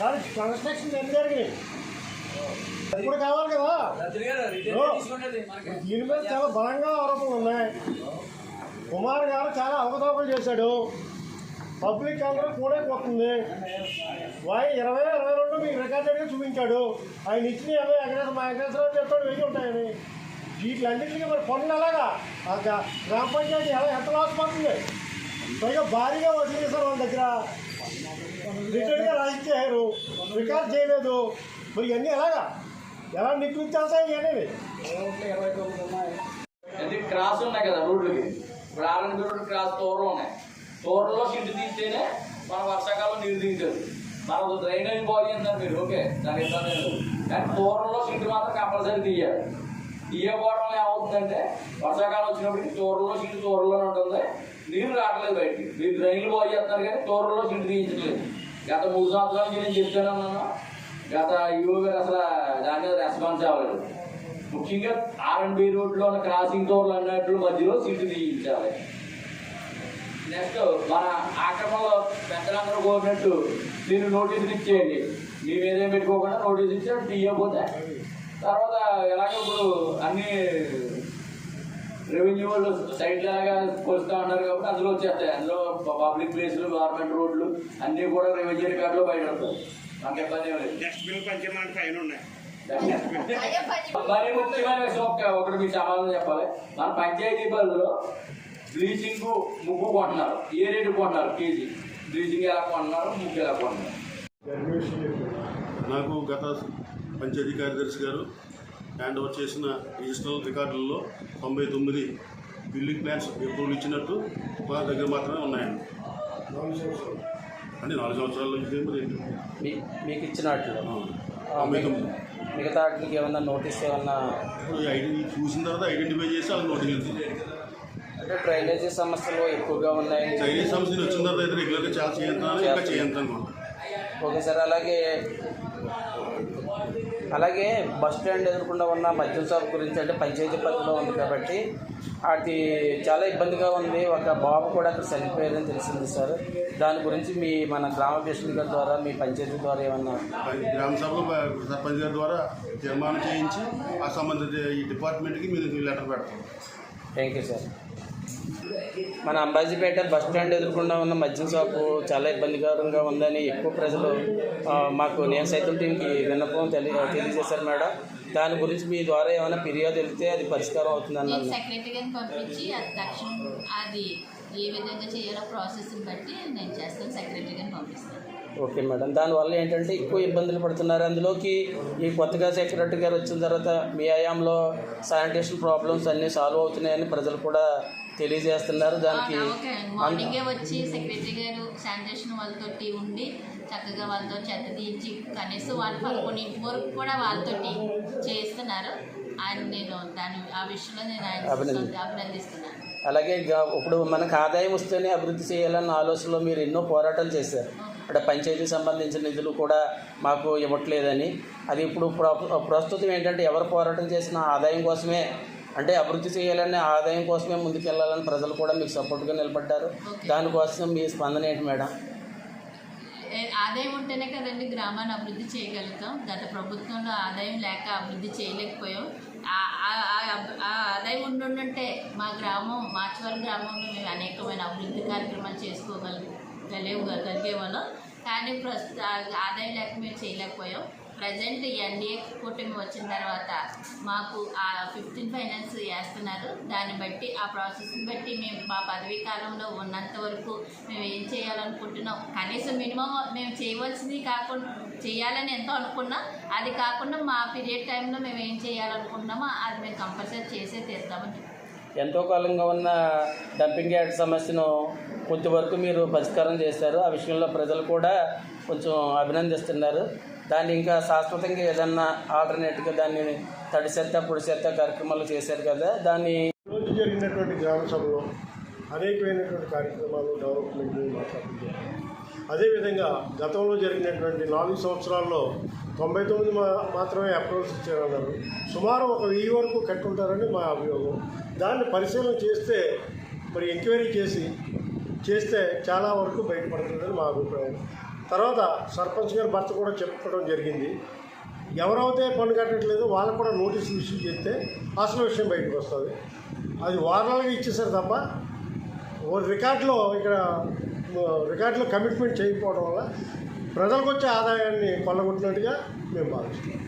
కదా కన్స్ట్రక్షన్ ఎన్ని జరిగినాయి ఇప్పుడు కావాలి కదా? దీని మీద చాలా బలంగా ఆరోపణలు ఉన్నాయి. కుమార్ గారు చాలా అవకతవకలు చేశాడు. పబ్లిక్ అందరూ కూడా పోతుంది. వాయి ఇరవై ఇరవై రెండు మీకు రికార్డెడ్గా చూపించాడు. ఆయన ఇచ్చిన యాభై ఎకరేసి మా ఎకరేసాలు చెప్తాడు వెయ్యి ఉంటాయని. వీటిలన్నింటికి మరి పనులు ఎలాగా? గ్రామ పంచాయతీ ఎలా ఎంత లాస్ పడుతుంది? పైగా భారీగా వసూలు చేశారు వాళ్ళ దగ్గర. రిటర్న్గా రాసిచ్చారు రికార్డ్ చేయలేదు మరి ఇవన్నీ ఎలాగా ఎలా నిగ్గుతాయి ఇవన్నీ అది క్రాస్ ఉన్నాయి కదా రోడ్లకి ఇప్పుడు ఆర్ఎన్ రోడ్ క్రాస్ తోరలు ఉన్నాయి తోరలో షిట్ తీస్తేనే మన వర్షాకాలం నీరు దిగుతుంది మనకు డ్రైనేజ్ బాడీ అంటారు మీరు ఓకే దాని ఇబ్బంది లేదు కానీ తోరలో షిట్ మాత్రం కంపల్సరీ తీయాలి తీయకపోవడం వల్ల ఏమవుతుందంటే వర్షాకాలం వచ్చినప్పటికి తోరలో షిట్ తోరలో ఉంటుంది నీరు రావట్లేదు బయటికి మీరు డ్రైన్లు బాగు చేస్తున్నారు కానీ తోరలో షిట్ తీయించట్లేదు గత మూడు సంవత్సరాల నుంచి నేను చెప్తాను అన్నాను గత యువ గారు అసలు దాని మీద రెస్పాన్స్ అవ్వలేదు. ముఖ్యంగా ఆర్ఎండ్బి రోడ్లో ఉన్న క్రాసింగ్ టోర్లు అన్నట్లు మధ్యలో సీట్లు తీయించాలి. నెక్స్ట్ మన ఆక్రమణలో పెద్దలందరూ కోరినట్టు మీరు నోటీసులు ఇచ్చేయండి. మీ మీదేం పెట్టుకోకుండా నోటీస్ ఇచ్చి తీయకపోతే తర్వాత ఎలాగ ఇప్పుడు అన్ని రెవెన్యూ వాళ్ళు సైట్లు ఎలాగా కొలుస్తూ ఉన్నారు కాబట్టి అందులో వచ్చేస్తాయి. అందులో పబ్లిక్ ప్లేస్లు గవర్నమెంట్ రోడ్లు అన్నీ కూడా రెవెన్యూ రికార్డులో బయట ఉంటాయి మనకి ఇబ్బంది ఏం లేదు. నెక్స్ట్ బిల్ ఫైన్ ఉన్నాయి. మరి ముఖ్యమైన విషయం ఒకటి మీకు సమాధానం చెప్పాలి. మన పంచాయతీ పరిధిలో బ్లీచింగ్ ముగ్గు కొంటున్నారు. ఏ రేటు కొంటున్నారు కేజీ? బ్లీచింగ్ ఎలా కొంటున్నారు? ముగ్గు ఎలా కొంటున్నారు? నాకు గత పంచాయతీ కార్యదర్శి గారు హ్యాండ్ ఓవర్ చేసిన రిజిస్టరల్ రికార్డులలో తొంభై తొమ్మిది బిల్డింగ్ ప్లాన్స్ అప్రూవల్ ఇచ్చినట్టు మా దగ్గర మాత్రమే ఉన్నాయండి. అంటే నాలుగు సంవత్సరాల మీకు ఇచ్చినట్లు తొంభై తొమ్మిది మిగతా వాటికి ఏమన్నా నోటీస్ ఏమన్నా? ఇప్పుడు ఐడి చూసిన తర్వాత ఐడెంటిఫై చేసి వాళ్ళకి నోటీస్ ఇస్తుంది అంటే డ్రైనేజీ సమస్యలు ఎక్కువగా ఉన్నాయి చైనీస్ సంస్థలు వచ్చిన తర్వాత అయితే రెగ్యులర్గా చాలా చేయంతాను ఇంకా చేయంతాను ఓకే సార్ అలాగే అలాగే బస్ స్టాండ్ ఎదుర్కొండా ఉన్న మద్యం షాప్ గురించి అంటే పంచాయతీ పరిధిలో ఉంది కాబట్టి అది చాలా ఇబ్బందిగా ఉంది. ఒక బాబు కూడా అక్కడ చనిపోయారని తెలిసింది సార్. దాని గురించి మీ మన గ్రామ ప్రెసిడెంట్ గారి ద్వారా మీ పంచాయతీ ద్వారా ఏమన్నా గ్రామ సభలో సర్పంచ్ గారి ద్వారా తీర్మానం చేయించి ఆ సంబంధిత ఈ డిపార్ట్మెంట్కి మీరు లెటర్ పెడతాం. Thank you sir. మన అంబాజీపేట బస్ స్టాండ్ ఎదుర్కొండా ఉన్న మద్యం షాపు చాలా ఇబ్బందికరంగా ఉందని ఎక్కువ ప్రజలు మాకు నేను సైతం టీంకి విన్నపం తెలి తెలియజేశారు మేడం. దాని గురించి మీ ద్వారా ఏమైనా ఫిర్యాదు వెళ్తే అది పరిష్కారం అవుతుంది నేను అన్నారు సెక్రటరీ గారిని పంపించి అది తక్షణం అది ఏ విధంగా చేయాలో ప్రాసెస్ని బట్టి నేను చేస్తాను సెక్రటరీ గారిని పంపిస్తాను. Okay madam. దానివల్ల ఏంటంటే ఎక్కువ ఇబ్బందులు పడుతున్నారు. అందులోకి ఈ కొత్తగా సెక్రటరీ గారు వచ్చిన తర్వాత మీ హయాంలో శానిటేషన్ ప్రాబ్లమ్స్ అన్నీ సాల్వ్ అవుతున్నాయని ప్రజలు కూడా తెలియజేస్తున్నారు. దానికి ఓకే. మార్నింగే వచ్చి సెక్రటరీ గారు శానిటేషన్ వాళ్ళతోటి ఉండి చక్కగా వాళ్ళతో చెత్త తీయించి కనీసం వాళ్ళు పదకొండింటి వరకు కూడా వాళ్ళతోటి చేస్తున్నారు ఆయన నేను దాని ఆ విషయంలో నేను ఆయన అభినంది- అభినందిస్తున్నాను. అలాగే ఇప్పుడు మనకు ఆదాయం వస్తేనే అభివృద్ధి చేయాలన్న ఆలోచనలో మీరు ఎన్నో పోరాటాలు చేశారు. అంటే పంచాయతీ సంబంధించిన నిధులు కూడా మాకు ఇవ్వట్లేదని. అది ఇప్పుడు ప్ర- ప్రస్తుతం ఏంటంటే ఎవరు పోరాటం చేసిన ఆదాయం కోసమే అంటే అభివృద్ధి చేయాలనే ఆదాయం కోసమే ముందుకెళ్ళాలని ప్రజలు కూడా మీకు సపోర్ట్గా నిలబడ్డారు. దానికోసం మీ స్పందన ఏంటి మేడం? ఆదాయం ఉంటేనే కదండి గ్రామాన్ని అభివృద్ధి చేయగలుగుతాం. గత ప్రభుత్వంలో ఆదాయం లేక అభివృద్ధి చేయలేకపోయాం. ఆ- ఆదాయం ఉండుంటే మా గ్రామం మాచవరం గ్రామంలో మేము అనేకమైన అభివృద్ధి కార్యక్రమాలు చేసుకోగలి గలేవు గలిగేవాళ్ళం. కానీ ప్రస్తుత ఆదాయం లేక మేము చేయలేకపోయాం. ప్రజెంట్ ఎన్డీఏ కూటమి వచ్చిన తర్వాత మాకు ఆ ఫిఫ్టీన్ ఫైనాన్స్ వేస్తున్నారు దాన్ని బట్టి ఆ ప్రాసెస్ని బట్టి మేము మా పదవీ కాలంలో ఉన్నంత వరకు మేము ఏం చేయాలనుకుంటున్నాం? కనీసం మినిమం మేము చేయవలసింది కాకుండా చేయాలని ఎంతో అనుకున్నాం అది కాకుండా మా పీరియడ్ టైంలో మేము ఏం చేయాలనుకుంటున్నామో అది మేము కంపల్సరీ చేసే తీరుతామని ఎంతో కాలంగా ఉన్న డంపింగ్ యార్డ్ సమస్యను కొంతవరకు మీరు పరిష్కారం చేశారు. ఆ విషయంలో ప్రజలు కూడా కొంచెం అభినందిస్తున్నారు. దాన్ని ఇంకా శాశ్వతంగా ఏదన్నా ఆల్టర్నేట్గా దాన్ని తడి చెత్త పొడి చెత్త కార్యక్రమాలు చేశారు కదా దాన్ని రోజు జరిగినటువంటి గ్రామ సభలో అనేకమైనటువంటి కార్యక్రమాలు డెవలప్మెంట్ మాట్లాడుతుంది అదేవిధంగా గతంలో జరిగినటువంటి నాలుగు సంవత్సరాల్లో తొంభై తొమ్మిది మాత్రమే అప్రోచ్ ఇచ్చారన్నారు. సుమారు ఒక వెయ్యి వరకు కట్టుంటారని మా అభియోగం. దాన్ని పరిశీలన చేస్తే మరి ఎంక్వైరీ చేసి చేస్తే చాలా వరకు బయటపడుతుందని మా అభిప్రాయం. తర్వాత సర్పంచ్ గారి భర్త కూడా చెప్పడం జరిగింది. ఎవరైతే పన్ను కట్టట్లేదు వాళ్ళకు కూడా నోటీసులు ఇష్యూ చేస్తే అసలు విషయం బయటకు వస్తుంది. అది వారాలుగా ఇచ్చేసారు తప్ప ఓ రికార్డులో ఇక్కడ రికార్డులో కమిట్మెంట్ చేయకపోవడం వల్ల ప్రజలకు వచ్చే ఆదాయాన్ని కొల్లగొట్టినట్టుగా మేము భావిస్తున్నాం.